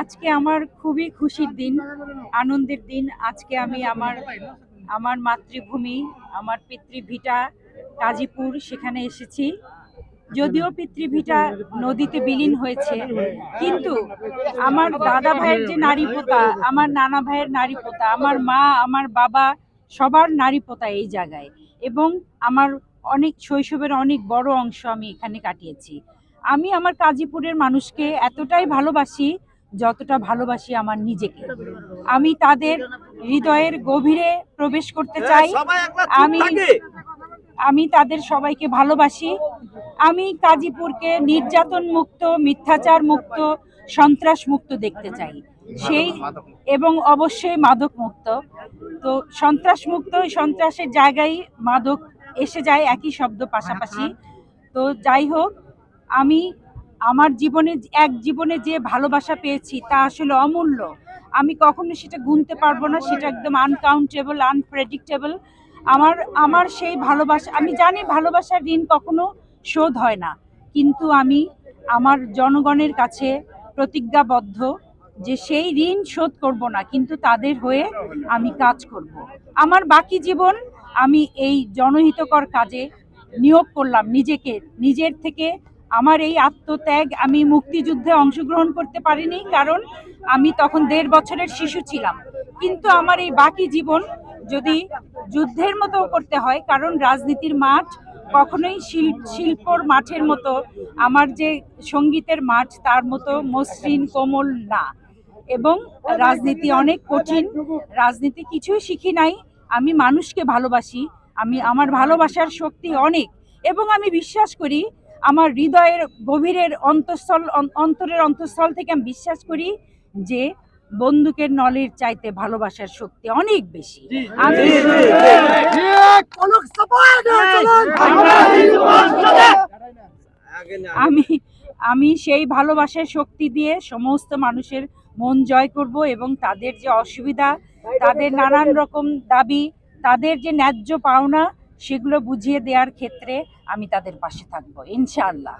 আজকে আমার খুবই খুশির দিন, আনন্দের দিন। আজকে আমি আমার আমার মাতৃভূমি, আমার পিতৃভিটা কাজীপুর, সেখানে এসেছি। যদিও পিতৃভিটা নদীতে বিলীন হয়েছে, কিন্তু আমার দাদা ভাইয়ের যে নারী পোতা, আমার নানা ভাইয়ের নারী পোতা, আমার মা, আমার বাবা, সবার নারী পোতা এই জায়গায়। এবং আমার অনেক শৈশবের অনেক বড় অংশ আমি এখানে কাটিয়েছি। আমি আমার কাজীপুরের মানুষকে এতটাই ভালোবাসি যতটা ভালোবাসি আমার নিজেকে। আমি তাদের হৃদয়ের গভীরে প্রবেশ করতে চাই। আমি আমি তাদের সবাইকে ভালোবাসি। আমি কাজীপুরকে নির্যাতন মুক্ত মিথ্যাচার মুক্ত সন্ত্রাস মুক্ত দেখতে চাই। সেই এবং অবশ্যই মাদক মুক্ত। তো সন্ত্রাস মুক্ত সন্ত্রাসের জায়গায় মাদক এসে যায় একই শব্দ পাশাপাশি। তো যাই হোক আমি আমার জীবনে এক জীবনে যে ভালোবাসা পেয়েছি তা আসলে অমূল্য। আমি কখনো সেটা গুনতে পারব না, সেটা একদম আনকাউন্টেবল আনপ্রেডিক্টেবল আমার আমার সেই ভালোবাসা আমি জানি ভালোবাসার ঋণ কখনো শোধ হয় না, কিন্তু আমি আমার জনগণের কাছে প্রতিজ্ঞাবদ্ধ যে সেই ঋণ শোধ করব না, কিন্তু তাদের হয়ে আমি কাজ করব। আমার বাকি জীবন আমি এই জনহিতকর কাজে নিয়োগ করলাম নিজেকে, নিজের থেকে আমার এই আত্মত্যাগ আমি মুক্তিযুদ্ধে অংশগ্রহণ করতে পারিনি, কারণ আমি তখন দেড় বছরের শিশু ছিলাম। কিন্তু আমার এই বাকি জীবন যদি যুদ্ধের মতো করতে হয়, কারণ রাজনীতির মাঠ কখনোই শিল- শিল্পর মাঠের মতো, আমার যে সঙ্গীতের মাঠ তার মতো মসৃণ, কোমল না। এবং রাজনীতি অনেক কঠিন, রাজনীতি কিছুই শিখি নাই, আমি মানুষকে ভালোবাসি, আমি, আমার ভালোবাসার শক্তি অনেক। এবং আমি বিশ্বাস করি আমার হৃদয়ের গভীরের অন্তঃস্থল অন্তরের অন্তঃস্থল থেকে আমি বিশ্বাস করি যে বন্দুকের নলের চাইতে ভালোবাসার শক্তি অনেক বেশি। আমি আমি আমি সেই ভালোবাসার শক্তি দিয়ে সমস্ত মানুষের মন জয় করব এবং তাদের যে অসুবিধা তাদের নানান রকম দাবি তাদের যে ন্যায্য পাওনা সেগুলো বুঝিয়ে দেওয়ার ক্ষেত্রে আমি তাদের পাশে থাকব ইনশাআল্লাহ।